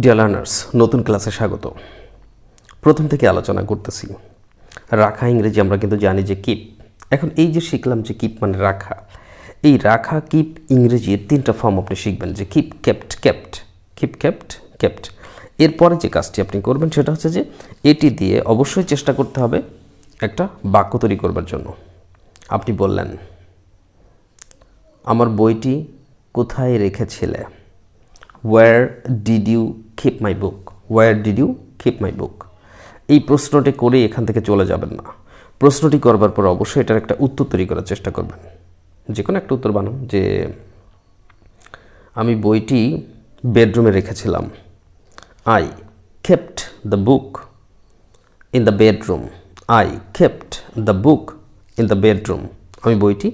Dear learners নতুন ক্লাসে স্বাগত। প্রথম থেকে আলোচনা করতেছি। রাখা ইংরেজি আমরা কিন্তু জানি যে কিপ এখন এই যে শিখলাম যে কিপ মানে রাখা, এই রাখা কিপ ইংরেজির তিনটা ফর্ম আপনি শিখবেন যে keep kept kept keep kept kept এরপরে যে কাজটি আপনি করবেন সেটা হচ্ছে যে এটি দিয়ে অবশ্যই চেষ্টা করতে হবে একটা বাক্য তৈরি করবার জন্য। আপনি বললেন, আমার বইটি কোথায় রেখেছিলে? Where did you keep my book where did you keep my book এই প্রশ্নটি করে এখান থেকে চলে যাবেন না। প্রশ্নটি করবার পর অবশ্যই এটার একটা উত্তর তৈরি করার চেষ্টা করবেন। যে কোনো একটা উত্তর বানান, যে আমি বইটি বেডরুমে রেখেছিলাম। I kept the book in the bedroom I kept the book in the bedroom আমি বইটি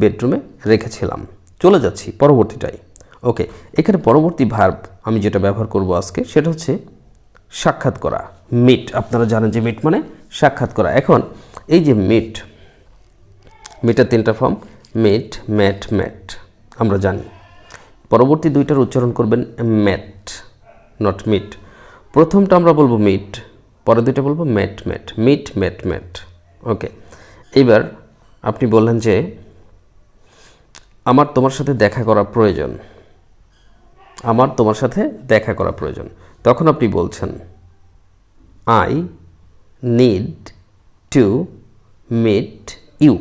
বেডরুমে রেখেছিলাম। চলে যাচ্ছি পরবর্তীটাই ওকে এখানে পরবর্তী ভার্ব আমি যেটা ব্যবহার করব আজকে, সেটা হচ্ছে সাক্ষাৎ করা। মিট আপনারা জানেন যে মিট মানে সাক্ষাৎ করা। এখন, এই যে মিট মিটের তিনটা ফর্ম মিট ম্যাট ম্যাট আমরা জানি। পরবর্তী দুইটার উচ্চারণ করবেন ম্যাট নট মিট প্রথমটা আমরা বলব মিট পরে দুইটা বলব met met meet met met okay এবার আপনি বললেন যে, আমার তোমার সাথে দেখা করা প্রয়োজন। আমার তোমার সাথে দেখা করা প্রয়োজন। তখন আপনি বলছেন I need to meet you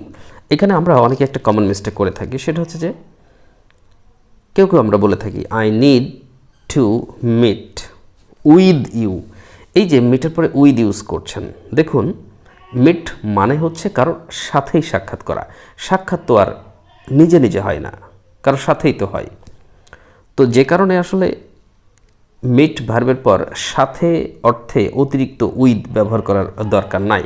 এখানে আমরা অনেকে একটা কমন মিস্টেক করে থাকি, সেটা হচ্ছে যে কেউ কেউ আমরা বলে থাকি I need to meet with you এই যে মিটের পরে উইথ ইউজ করছেন, দেখুন মিট মানে হচ্ছে কারোর সাথেই সাক্ষাৎ করা। সাক্ষাৎ তো আর নিজে নিজে হয় না, কারোর সাথেই তো হয়। তো যে কারণে আসলে মিট ভার্বের পর সাথে অর্থে অতিরিক্ত উইথ ব্যবহার করার দরকার নাই।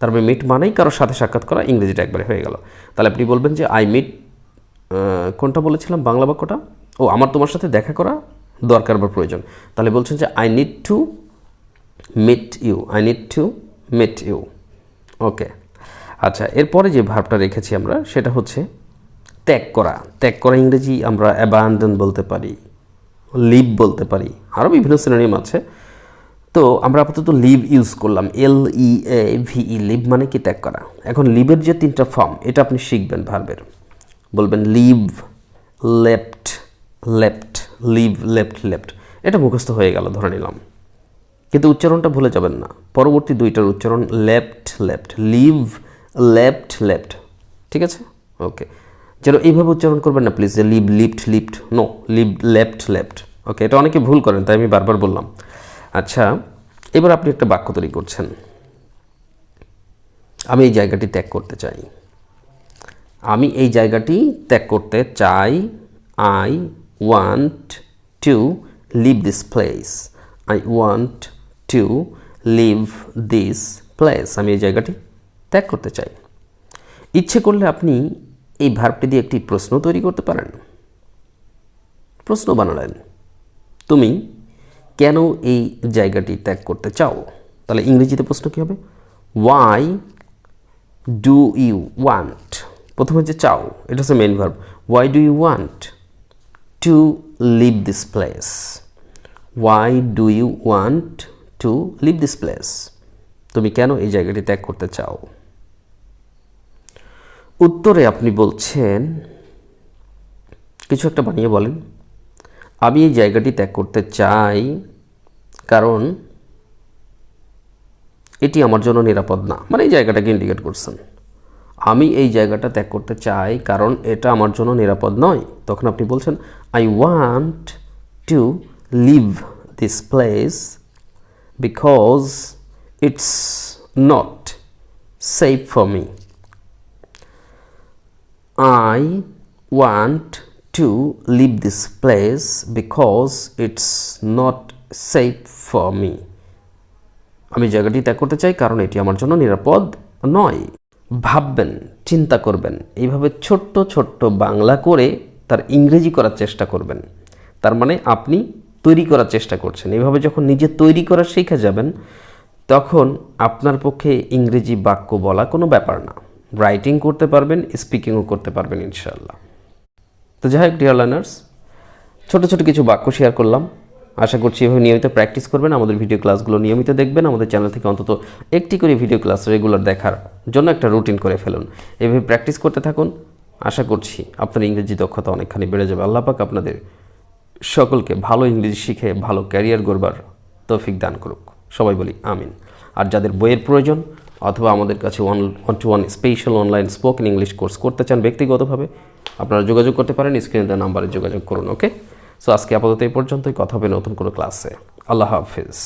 তারপরে মিট মানেই কারোর সাথে সাক্ষাৎ করা, ইংরেজিটা একবারে হয়ে গেল। তাহলে আপনি বলবেন যে, আই মিট কোনটা বলেছিলাম? বাংলা বাক্যটা? ও, আমার তোমার সাথে দেখা করা দরকার বা প্রয়োজন। তাহলে বলছেন যে, I need to meet you, I need to meet you. Okay. আচ্ছা এরপরে যে ভার্বটা রেখেছি আমরা, সেটা হচ্ছে ত্যাগ করা। ত্যাগ করা ইংরেজি আমরা অ্যাবান্ডন বলতে পারি লিভ বলতে পারি। আরও বিভিন্ন সিনোনিম আছে। তো আমরা আপাতত লিভ ইউজ করলাম। এল ই এ ভিই লিভ মানে কি ত্যাগ করা? এখন লিভের যে তিনটা ফর্ম এটা আপনি শিখবেন ভার্বের বলবেন leave left left leave left left এটা মুখস্থ হয়ে গেল, ধরে নিলাম। কিন্তু উচ্চারণটা ভুলে যাবেন না। পরবর্তী দুইটার উচ্চারণ left left leave left left ঠিক আছে? ওকে যেন এইভাবে উচ্চারণ করবেন না please leave lift lift no leave left left okay এটা অনেকে ভুল করেন, তাই আমি বারবার বললাম। আচ্ছা এবার আপনি একটা বাক্য তৈরি করছেন। আমি এই জায়গাটি ত্যাগ করতে চাই। আমি এই জায়গাটি ত্যাগ করতে চাই। I want to leave this place I want to leave this place আমি এই জায়গাটি ত্যাগ করতে চাই। ইচ্ছে করলে আপনি এই ভার্বটি দিয়ে একটি প্রশ্ন তৈরি করতে পারেন। প্রশ্ন বানালেন, তুমি কেন এই জায়গাটি ত্যাগ করতে চাও? তাহলে ইংরেজিতে প্রশ্ন কী হবে? ওয়াই ডু ইউ ওয়ান্ট প্রথমে যে চাও, এটা হচ্ছে main verb why do you want to leave this place why do you want to leave this place তুমি কেন এই জায়গাটি ত্যাগ করতে চাও? উত্তরে আপনি বলছেন, কিছু একটা বানিয়ে বলেন। আমি এই জায়গাটি ত্যাগ করতে চাই, কারণ এটি আমার জন্য নিরাপদ না। মানে এই জায়গাটাকে ইন্ডিকেট করছেন। আমি এই জায়গাটা ত্যাগ করতে চাই কারণ এটা আমার জন্য নিরাপদ নয়। তখন আপনি বলছেন I want to leave this place because it's not safe for me I want to leave this place because it's not safe for me. আমি জায়গাটি ত্যাগ করতে চাই কারণ এটি আমার জন্য নিরাপদ নয়। ভাববেন, চিন্তা করবেন। এইভাবে ছোট্ট ছোট্ট বাংলা করে তার ইংরেজি করার চেষ্টা করবেন। তার মানে আপনি তৈরি করার চেষ্টা করছেন। এইভাবে যখন নিজে তৈরি করা শিখে যাবেন, তখন আপনার পক্ষে ইংরেজি বাক্য বলা কোনো ব্যাপার না। রাইটিং করতে পারবেন স্পিকিংও করতে পারবেন ইনশাল্লাহ তো যাই হোক ডিয়ার লার্নার্স ছোটো ছোটো কিছু বাক্য শেয়ার করলাম। আশা করছি এভাবে নিয়মিত প্র্যাকটিস করবেন, আমাদের ভিডিও ক্লাসগুলো নিয়মিত দেখবেন, আমাদের চ্যানেল থেকে অন্তত একটি করে ভিডিও ক্লাস রেগুলার দেখার জন্য একটা রুটিন করে ফেলুন। এভাবে প্র্যাকটিস করতে থাকুন। আশা করছি আপনার ইংরেজি দক্ষতা অনেকখানি বেড়ে যাবে। আল্লাহ পাক আপনাদের সকলকে ভালো ইংরেজি শিখে, ভালো ক্যারিয়ার গড়বার তৌফিক দান করুক। সবাই বলি, আমিন। আর যাদের বইয়ের প্রয়োজন অথবা আমাদের কাছে one one to one special online spoken English course করতে চান ব্যক্তিগতভাবে, আপনারা যোগাযোগ করতে পারেন স্ক্রিনে দেওয়া নাম্বারে যোগাযোগ করুন ওকে সো আজকে আপাতত এই পর্যন্তই, কথা হবে নতুন কোনো ক্লাসে আল্লাহ হাফিজ।